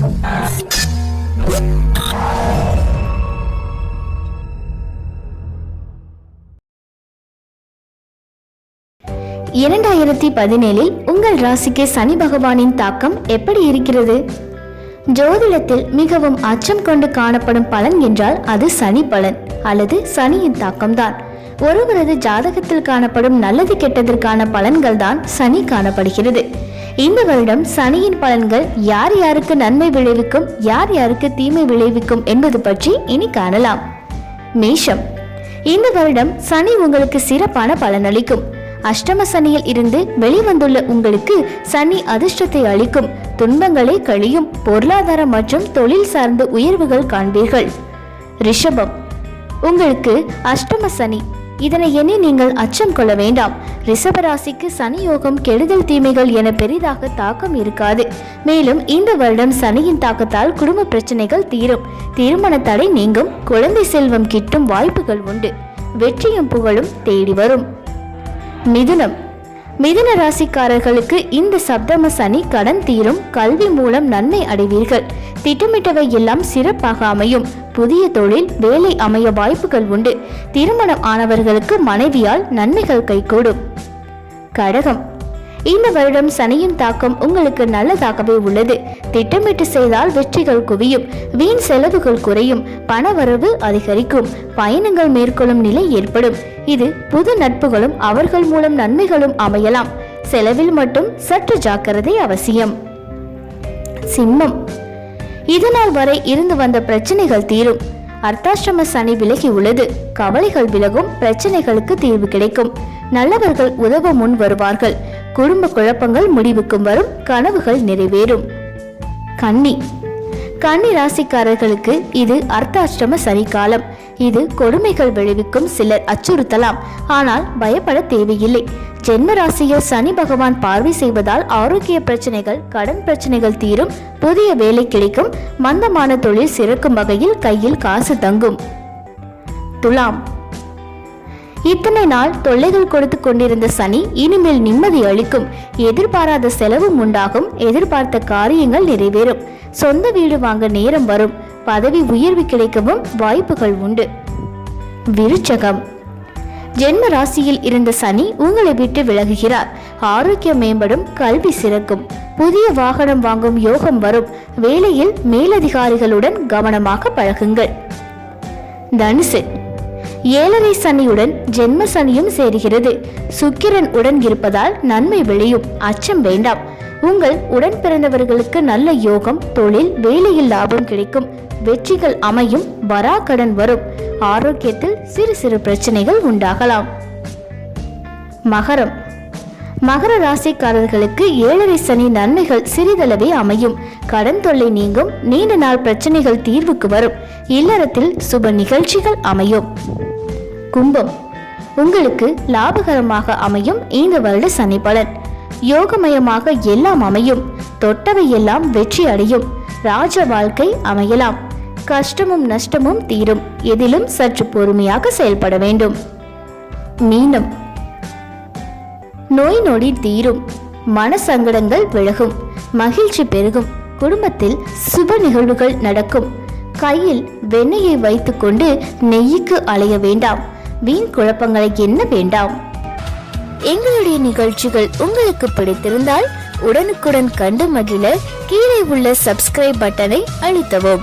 இரண்டாயிரத்தி பதினேழில் உங்கள் ராசிக்கு சனி பகவானின் தாக்கம் எப்படி இருக்கிறது? ஜோதிடத்தில் மிகவும் அச்சம் கொண்டு காணப்படும் பலன் என்றால் அது சனி பலன் அல்லது சனியின் தாக்கம்தான். ஒருவரது ஜாதகத்தில் காணப்படும் நல்லது கெட்டதற்கான பலன்கள் தான் சனி காணப்படுகிறது. இந்த வருடம் சனியின் பலன்கள் யார் யாருக்கு நன்மை விளைவிக்கும் யார் யாருக்கு தீமை விளைவிக்கும் என்பது பற்றி இனி காணலாம். மேஷம். இந்த வருடம் சனி உங்களுக்கு சிறப்பான பலனளிக்கும். அஷ்டம சனியில் இருந்து வெளிவந்துள்ள உங்களுக்கு சனி அதிர்ஷ்டத்தை அளிக்கும் துன்பங்களை கழியும் பொருளாதார மற்றும் தொழில் சார்ந்த உயர்வுகள் காண்பீர்கள். ரிஷபம். உங்களுக்கு அஷ்டம சனி இதனை எண்ணி நீங்கள் அச்சம் கொள்ள வேண்டாம். ரிஷபராசிக்கு சனி யோகம் கெடுதல் தீமைகள் என பெரிதாக தாக்கம் இருக்காது. மேலும் இந்த வருடம் சனியின் தாக்கத்தால் குடும்ப பிரச்சனைகள் தீரும். திருமண தடை நீங்கும் குழந்தை செல்வம் கிட்டும் வாய்ப்புகள் உண்டு. வெற்றியும் புகழும் தேடி வரும். மிதுனம். மிதுன ராசிக்காரர்களுக்கு இந்த சப்தம சனி கடன் தீரும் கல்வி மூலம் நன்மை அடைவீர்கள். திட்டமிட்டவை எல்லாம் சிறப்பாக அமையும். புதிய தொழில் வேலை அமைய வாய்ப்புகள் உண்டு. திருமணம் ஆனவர்களுக்கு மனைவியால் நன்மைகள் கைகூடும். கடகம். இந்த வருடம் சனியின் தாக்கம் உங்களுக்கு நல்லதாகவே உள்ளது. திட்டமிட்டு செய்தால் வெற்றிகள் குவியும். வீண் செலவுகள் குறையும். பணவரவு அதிகரிக்கும். பயணங்கள் மேற்கொள்ளும் நிலை ஏற்படும். இது புது நட்புகளும் அவர்கள் மூலம் நன்மைகளும் அமையலாம். செலவில் மட்டும் சற்று ஜாக்கிரதை அவசியம். சிம்மம். இதுநாள் வரை இருந்து வந்த பிரச்சனைகள் தீரும். அர்த்தாஷ்டம சனி விலகி உள்ளது. கவலைகள் விலகும் பிரச்சனைகளுக்கு தீர்வு கிடைக்கும். நல்லவர்கள் உதவ முன் வருவார்கள். குடும்ப குழப்பங்கள் முடிவுக்கும் வரும் கனவுகள் நிறைவேறும். கன்னி. கன்னி ராசிக்காரர்களுக்கு இது அர்த்தாஷ்டம சனி காலம். இது கொடுமைகள் விளைவிக்கும் சிலர் அச்சுறுத்தலாம். ஆனால் பயப்பட தேவையில்லை. ஜென்ம ராசியில் சனி பகவான் பார்வை செய்வதால் ஆரோக்கிய பிரச்சனைகள் கடன் பிரச்சனைகள் தீரும் புதிய வேலை கிடைக்கும் மந்தமான தொழில் சிறக்கும் வகையில் கையில் காசு தங்கும். துலாம். இத்தனை நாள் தொல்லைகள் கொடுத்து கொண்டிருந்த சனி இனிமேல் நிம்மதி அளிக்கும். எதிர்பாராத செலவும் உண்டாகும். எதிர்பார்த்த காரியங்கள் நிறைவேறும். சொந்த வீடு வாங்க நேரம் வரும். பதவி உயர்வு கிடைக்கவும் வாய்ப்புகள் உண்டு. விருச்சகம். ஜென்ம ராசியில் இருந்த சனி உங்களை விட்டு விலகுகிறார். ஆரோக்கியம் மேம்படும் கல்வி சிறக்கும். புதிய வாகனம் வாங்கும் யோகம் வரும். வேலையில் மேலதிகாரிகளுடன் கவனமாக பழகுங்கள். தனுசு. ஏழரை சனியுடன் ஜென்ம சனியும் சேருகிறது. சுக்கிரன் உடன் இருப்பதால் நன்மை விளையும். அச்சம் வேண்டாம். உங்கள் உடன் பிறந்தவர்களுக்கு நல்ல யோகம் தொழில் வேலையில் லாபம் கிடைக்கும். வெற்றிகள் அமையும் வராக்கடன் வரும். ஆரோக்கியத்தில் சிறு சிறு பிரச்சனைகள் உண்டாகலாம். மகரம். மகர ராசிக்காரர்களுக்கு ஏழரை சனி நன்மைகள் சிறிதளவே அமையும். கடன் தொல்லை நீங்கும் நீண்ட நாள் பிரச்சனைகள் தீர்வுக்கு வரும். இல்லறத்தில் சுப நிகழ்ச்சிகள் அமையும். கும்பம். உங்களுக்கு லாபகரமாக அமையும் இந்த வருட சனி பலன். யோகமயமாக எல்லாம் அமையும். தொட்டவை எல்லாம் வெற்றி அடையும். ராஜ வாழ்க்கை அமையலாம். கஷ்டமும் நஷ்டமும் தீரும். எதிலும் சற்று பொறுமையாக செயல்பட வேண்டும். மீனம். நோய் நொடி தீரும். மன சங்கடங்கள் விலகும். மகிழ்ச்சி பெருகும். குடும்பத்தில் சுப நிகழ்வுகள் நடக்கும். கையில் வெண்ணெயை வைத்துக்கொண்டு நெய்யுக்கு அலைய வேண்டாம். வீண் குழப்பங்களை எண்ண வேண்டாம். எங்களுடைய நிகழ்ச்சிகள் உங்களுக்கு பிடித்திருந்தால் உடனுக்குடன் கண்டு மகிழ கீழே உள்ள சப்ஸ்கிரைப் பட்டனை அழுத்தவும்.